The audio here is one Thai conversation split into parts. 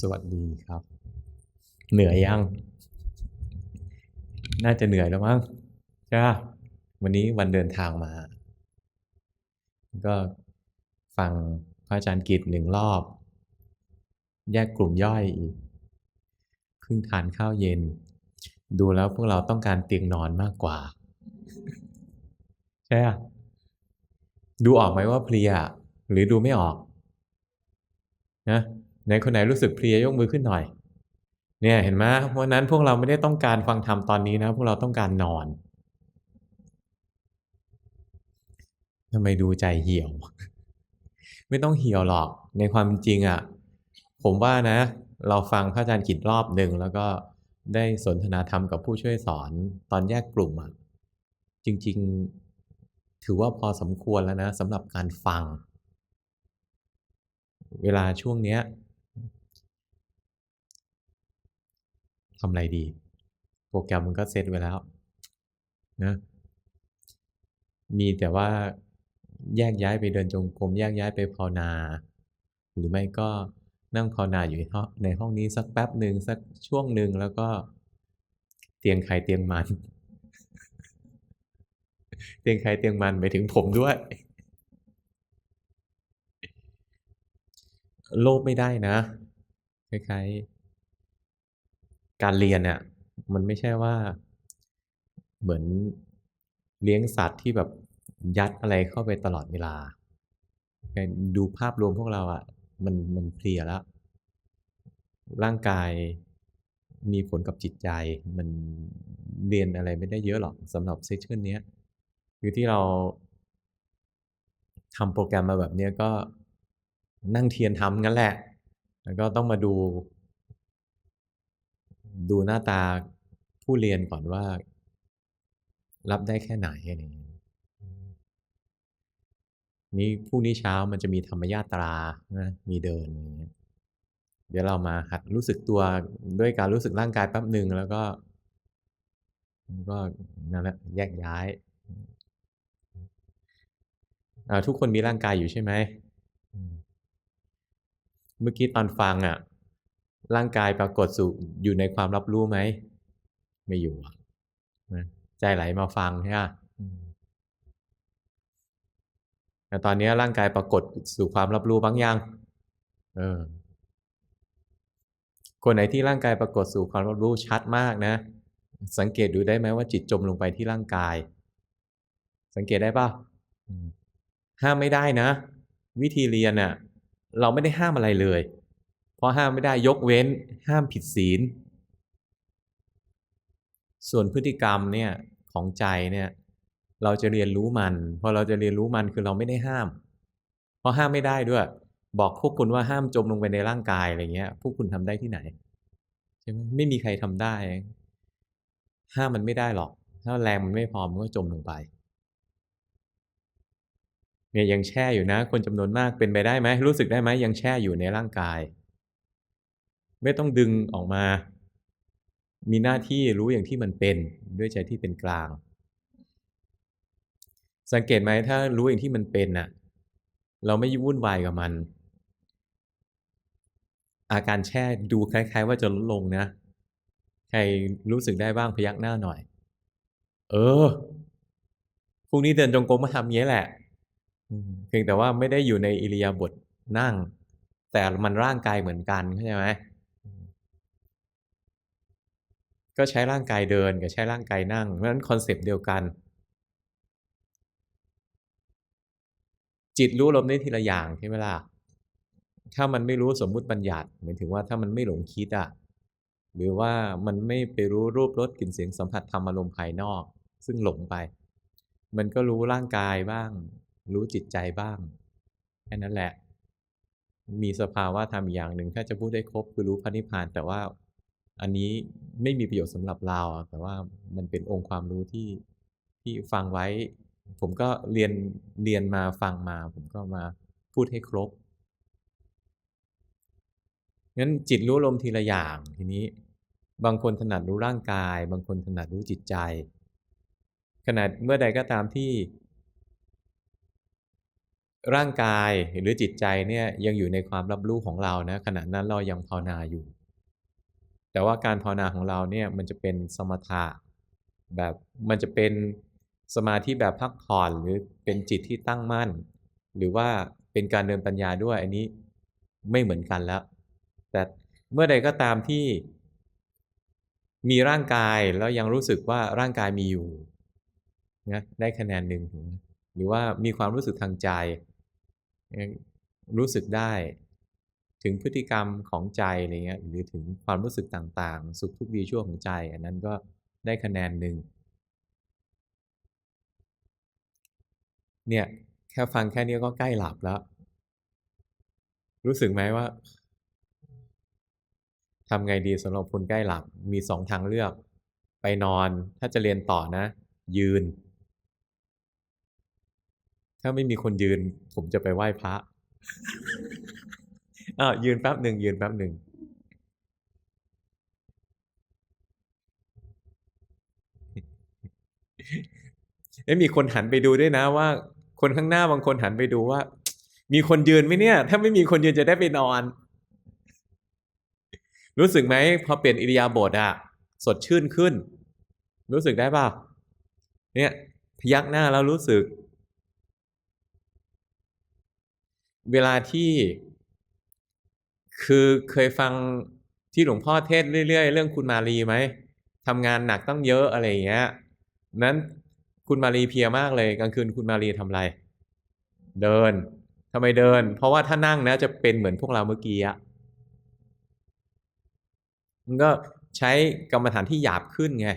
สวัสดีครับ เหนื่อยยัง น่าจะเหนื่อยแล้วมั้งใช่ปะวันนี้วันเดินทางมา ก็ฟังพระอาจารย์กิจหนึ่งรอบ แยกกลุ่มย่อยอีกเพิ่งทานข้าวเย็น ดูแล้วพวกเราต้องการเตียงนอนมากกว่า ใช่ปะดูออกไหมว่าเพลียหรือดูไม่ออกนะ ไหนคนไหนรู้สึกเพลียยกมือขึ้นหน่อย เนี่ยเห็นไหมวันนั้นพวกเราไม่ได้ต้องการฟังธรรมตอนนี้นะ พวกเราต้องการนอนทำไมดูใจเหี่ยว ไม่ต้องเหี่ยวหรอกในความจริงอะ่ะ ผมว่านะ เราฟังพระอาจารย์กิจรอบหนึ่งแล้วก็ได้สนทนาธรรมกับผู้ช่วยสอนตอนแยกกลุ่มอะ่ะจริง ๆ ถือว่าพอสมควรแล้วนะสำหรับการฟัง เวลาช่วงเนี้ย ทำไรดี โปรแกรมมันก็เซตไว้แล้วนะมีแต่ว่าแยกย้ายไปเดินจงกรมแยกย้ายไปภาวนา หรือไม่ก็นั่งภาวนาอยู่ในห้องนี้สักแป๊บหนึ่งสักช่วงหนึ่งแล้วก็เตียงใครเตียงมัน เตียงใครเตียงมันไปถึงผมด้วย โลภไม่ได้นะคล้ายๆ การเรียนเนี่ยมันไม่ใช่ว่าเหมือนเลี้ยงสัตว์ที่แบบยัดอะไรเข้าไปตลอดเวลา ดูภาพรวมพวกเราอะ่ะมันมันเพลียแล้ว ร่างกายมีผลกับจิตใจ มันเรียนอะไรไม่ได้เยอะหรอกสำหรับเซสชันนี้คือที่เราทำโปรแกรมมาแบบนี้ก็นั่งเทียนทำงั้นแหละ แล้วก็ต้องมาดู ดูหน้าตาผู้เรียนก่อนว่า รับได้แค่ไหนอะไรอย่างนี้นี่พรุ่งนี้เช้ามันจะมีธรรมญาตรานะมีเดินอย่างเงี้ยเดี๋ยวเรามาหัดรู้สึกตัวด้วยการรู้สึกร่างกายแป๊บหนึ่งแล้วก็ ก็นั่นแหละแยกย้ายทุกคนมีร่างกายอยู่ใช่ไหม เมื่อกี้ตอนฟังอะ ร่างกายปรากฏสู่อยู่ในความรับรู้ไหม ไม่อยู่นะใจไหลมาฟังใช่ไหมแต่ตอนนี้ร่างกายปรากฏสู่ความรับรู้บ้างย่างเออคนไหนที่ร่างกายปรากฏสู่ความรับรู้ชัดมากนะ สังเกตดูได้ไหมว่าจิตจมลงไปที่ร่างกาย สังเกตได้ป่ะห้ามไม่ได้นะ วิธีเรียนน่ะ เราไม่ได้ห้ามอะไรเลย เพราะห้ามไม่ได้ยกเว้น ห้ามผิดศีล ส่วนพฤติกรรมเนี่ยของใจเนี่ย เราจะเรียนรู้มันพอเราจะเรียนรู้มันคือเราไม่ได้ห้าม เพราะห้ามไม่ได้ด้วย บอกพวกคุณว่าห้ามจมลงไปในร่างกายอะไรเงี้ย พวกคุณทำได้ที่ไหนใช่ไหมไม่มีใครทำได้ ห้ามมันไม่ได้หรอก ถ้าแรงมันไม่พอมันก็จมลงไปเนี่ยยังแช่อยู่นะ คนจำนวนมากเป็นไปได้ไหมรู้สึกได้ไหมยังแช่อยู่ในร่างกาย ไม่ต้องดึงออกมา มีหน้าที่รู้อย่างที่มันเป็นด้วยใจที่เป็นกลาง สังเกตไหมถ้ารู้อย่างที่มันเป็นน่ะ เราไม่ยุ่วุ่นวายกับมัน อาการแช่ดูคล้ายๆ ว่าจะลดลงนะ ใครรู้สึกได้บ้างพยักหน้าหน่อย เออพรุ่งนี้เดินจงกรมมาทำเงี้ยแหละเพียงแต่ว่าไม่ได้อยู่ในอิริยาบถนั่ง แต่มันร่างกายเหมือนกันเข้าใจไหม ก็ใช้ร่างกายเดินกับใช้ร่างกายนั่ง เพราะฉะนั้นคอนเซปต์เดียวกัน จิตรู้ลมได้ทีละอย่างใช่ไหมล่ะ ถ้ามันไม่รู้สมมุติบัญญัติหมายถึงว่าถ้ามันไม่หลงคิดอะหรือว่ามันไม่ไปรู้รูปรสกลิ่นเสียงสัมผัสธรรมอารมณ์ภายนอก ซึ่งหลงไป มันก็รู้ร่างกายบ้าง รู้จิตใจบ้างแค่นั้นแหละ มีสภาวะธรรมอย่างหนึ่งถ้าจะพูดได้ครบคือรู้พระนิพพานแต่ว่า อันนี้ไม่มีประโยชน์สำหรับเรา แต่ว่ามันเป็นองค์ความรู้ที่ที่ฟังไว้ ผมก็เรียนเรียนมาฟังมา ผมก็มาพูดให้ครบงั้นจิตรู้ลมทีละอย่างทีนี้ บางคนถนัดรู้ร่างกาย บางคนถนัดรู้จิตใจ ขนาดเมื่อใดก็ตามที่ ร่างกายหรือจิตใจเนี่ยยังอยู่ในความรับรู้ของเรานะขณะนั้นเรายังภาวนาอยู่ แต่ว่าการภาวนาของเราเนี่ยมันจะเป็นสมถะแบบมันจะเป็นสมาธิแบบพักผ่อนหรือเป็นจิตที่ตั้งมั่น หรือว่าเป็นการเดินปัญญาด้วยอันนี้ไม่เหมือนกันแล้ว แต่เมื่อใดก็ตามที่มีร่างกายแล้วยังรู้สึกว่าร่างกายมีอยู่นะได้คะแนนหนึ่งหรือว่ามีความรู้สึกทางใจ รู้สึกได้ ถึงพฤติกรรมของใจอะไรเงี้ยหรือถึงความรู้สึกต่างๆ สุขทุกข์ดีชั่วของใจ อันนั้นก็ได้คะแนนหนึ่งเนี่ยแค่ฟังแค่นี้ก็ใกล้หลับแล้ว รู้สึกไหมว่าทำไงดีสำหรับคนใกล้หลับมีสองทางเลือก ไปนอนถ้าจะเรียนต่อนะ ยืน ถ้าไม่มีคนยืน ผมจะไปไหว้พระ อ้าวยืนแป๊บหนึ่งยืนแป๊บหนึ่งเอ้มีคนหันไปดูด้วยนะว่า คนข้างหน้าบางคนหันไปดูว่า มีคนยืนไหมเนี่ย ถ้าไม่มีคนยืนจะได้ไปนอน รู้สึกไหมพอเปลี่ยนอิริยาบถอะสดชื่นขึ้น รู้สึกได้ป่ะเนี่ยพยักหน้าแล้วรู้สึก เวลาที่ คือเคยฟังที่หลวงพ่อเทศเรื่อยๆ เรื่องคุณมารีไหมทำงานหนักต้องเยอะอะไรอย่างเงี้ยนั้นคุณมารีเพียมากเลยกลางคืนคุณมารีทำอะไร เดินทำไมเดิน เพราะว่าถ้านั่งนะจะเป็นเหมือนพวกเราเมื่อกี้อะมันก็ใช้กรรมฐานที่หยาบขึ้นไง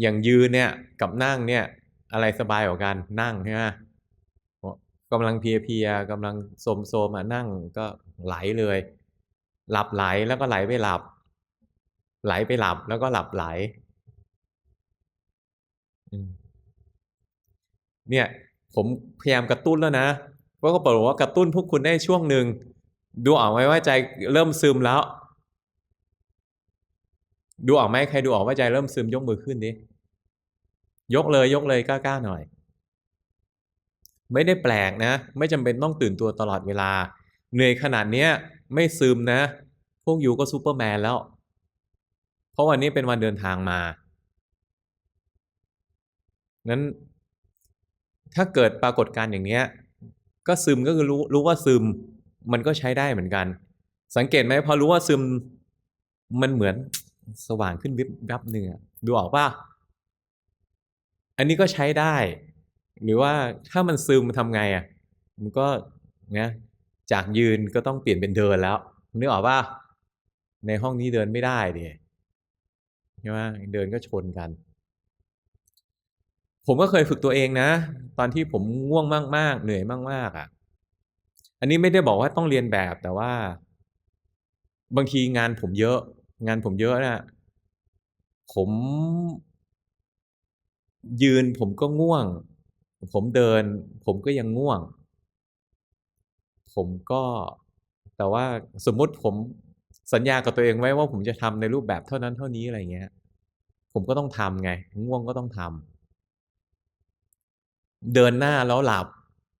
อย่างยืนเนี่ยกับนั่งเนี่ย อะไรสบายกว่ากันนั่งใช่ไหม กำลังเพียเพียกำลังโสมโสมอะนั่งก็ไหลเลย หลับไหลแล้วก็ไหลไปหลับ ไหลไปหลับแล้วก็หลับไหลเนี่ยผมพยายามกระตุ้นแล้วนะเพราะก็บอกว่ากระตุ้นพวกคุณได้ช่วงหนึ่งดูออกไหมว่าใจเริ่มซึมแล้ว ดูออกไหมใครดูออกว่าใจเริ่มซึมยกมือขึ้นดิยกเลยยกเลยกล้าๆหน่อย ไม่ได้แปลกนะ ไม่จำเป็นต้องตื่นตัวตลอดเวลา เหนื่อยขนาดเนี้ยไม่ซึมนะ พวกยูก็ซูเปอร์แมนแล้ว เพราะวันนี้เป็นวันเดินทางมานั้นถ้าเกิดปรากฏการณ์อย่างเนี้ย ก็ซึมก็คือรู้รู้ว่าซึม มันก็ใช้ได้เหมือนกัน สังเกตไหมพอรู้ว่าซึมมันเหมือนสว่างขึ้นวิบวับเนื้อดูออกป่ะอันนี้ก็ใช้ได้ หรือว่าถ้ามันซึมทำไงอะมันก็นะจากยืนก็ต้องเปลี่ยนเป็นเดินแล้วนึกออกป่ะในห้องนี้เดินไม่ได้ดิใช่ไหมเดินก็ชนกัน ผมก็เคยฝึกตัวเองนะ ตอนที่ผมง่วงมาก ๆ เหนื่อยมาก ๆอะ อันนี้ไม่ได้บอกว่าต้องเรียนแบบแต่ว่า บางทีงานผมเยอะ งานผมเยอะนะผม ยืนผมก็ง่วง ผมเดิน ผมก็ยังง่วง ผมก็แต่ว่าสมมุติผมสัญญากับตัวเองไว้ว่าผมจะทำในรูปแบบเท่านั้นเท่านี้อะไรเงี้ย ผมก็ต้องทำไง ง่วงก็ต้องทำเดินหน้าแล้วหลับ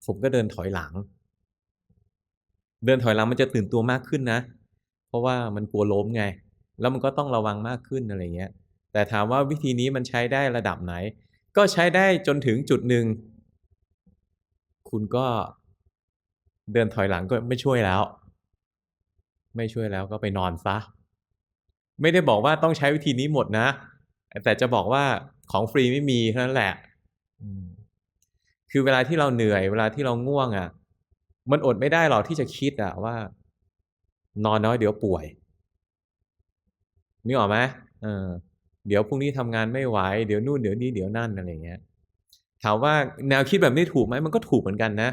ผมก็เดินถอยหลัง เดินถอยหลังมันจะตื่นตัวมากขึ้นนะ เพราะว่ามันกลัวล้มไง แล้วมันก็ต้องระวังมากขึ้นอะไรเงี้ย แต่ถามว่าวิธีนี้มันใช้ได้ระดับไหน ก็ใช้ได้จนถึงจุดหนึ่ง คุณก็เดินถอยหลังก็ไม่ช่วยแล้ว ไม่ช่วยแล้วก็ไปนอนซะ ไม่ได้บอกว่าต้องใช้วิธีนี้หมดนะ แต่จะบอกว่าของฟรีไม่มีเท่านั้นแหละคือเวลาที่เราเหนื่อย เวลาที่เราง่วงอะ่ะ มันอดไม่ได้หรอกที่จะคิดอะว่า นอนน้อยเดี๋ยวป่วยนึกออกไหมเออเดี๋ยวพรุ่งนี้ทำงานไม่ไหว เดี๋ยวนู่นเดี๋ยวนี้เดี๋ยวนั่นอะไรเงี้ย ถามว่าแนวคิดแบบนี้ถูกไหมมันก็ถูกเหมือนกันนะ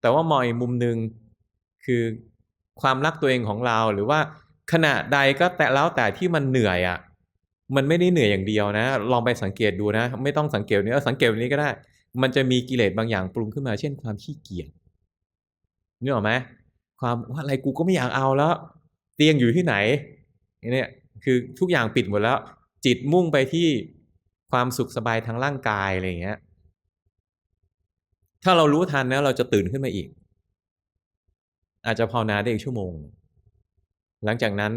แต่ว่ามองอีกมุมหนึ่งคือความรักตัวเองของเราหรือว่าขณะใดก็แต่แล้วแต่ที่มันเหนื่อยอะ่ะ มันไม่ได้เหนื่อยอย่างเดียวนะ ลองไปสังเกตดูนะ ไม่ต้องสังเกตนี้สังเกตนี้ก็ได้ มันจะมีกิเลสบางอย่างปรุงขึ้นมา เช่นความขี้เกียจนึกออกไหมความว่าอะไรกูก็ไม่อยากเอาแล้ว เตียงอยู่ที่ไหนเนี่ยคือทุกอย่างปิดหมดแล้ว จิตมุ่งไปที่ความสุขสบายทางร่างกายอะไรอย่างเงี้ย ถ้าเรารู้ทันนะ เราจะตื่นขึ้นมาอีก อาจจะภาวนาได้อีกชั่วโมง หลังจากนั้น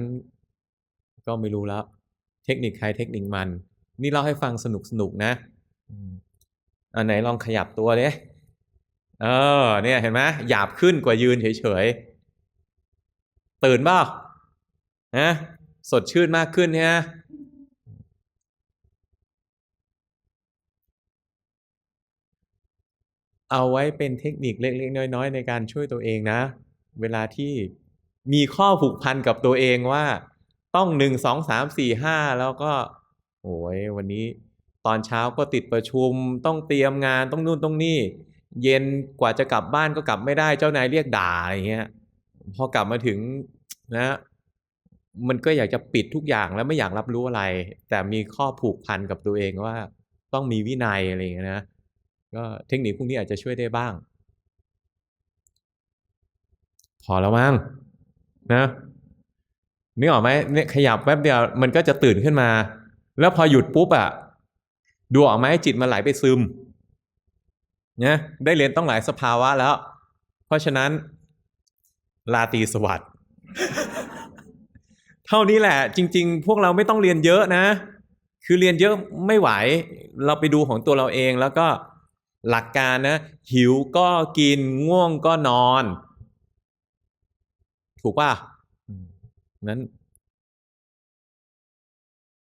ก็ไม่รู้แล้ว เทคนิคใครเทคนิคมัน นี่เล่าให้ฟังสนุกสนุกๆนะอันไหนลองขยับตัวเดิเออ เนี่ยเห็นไหมหยาบขึ้นกว่ายืนเฉยๆ ตื่นเปล่านะสดชื่นมากขึ้นเนี่ย เอาไว้เป็นเทคนิคเล็กๆน้อย ๆ ในการช่วยตัวเองนะ เวลาที่มีข้อผูกพันกับตัวเองว่า ต้องหนึ่งสองสามสี่ห้าแล้วก็โอ้ยวันนี้ตอนเช้าก็ติดประชุม ต้องเตรียมงานต้องนู่นต้องนี่ เย็นกว่าจะกลับบ้านก็กลับไม่ได้เจ้านายเรียกด่าอะไรเงี้ยพอกลับมาถึงนะมันก็อยากจะปิดทุกอย่างแล้วไม่อยากรับรู้อะไร แต่มีข้อผูกพันกับตัวเองว่า ต้องมีวินัยอะไรอย่างเงี้ยนะ ก็เทคนิคพวกนี้อาจจะช่วยได้บ้าง พอแล้วมั้งนะนึกออกไหมเนี่ยขยับแป๊บเดียวมันก็จะตื่นขึ้นมา แล้วพอหยุดปุ๊บอะดูออกไหมจิตมันไหลไปซึมเนี่ยได้เรียนต้องหลายสภาวะแล้ว เพราะฉะนั้นลาตีสวัสด์เท่านี้แหละ จริง ๆ พวกเราไม่ต้องเรียนเยอะนะ คือเรียนเยอะไม่ไหว เราไปดูของตัวเราเองแล้วก็ หลักการนะ หิวก็กินง่วงก็นอน ถูกป่ะอืมนั้น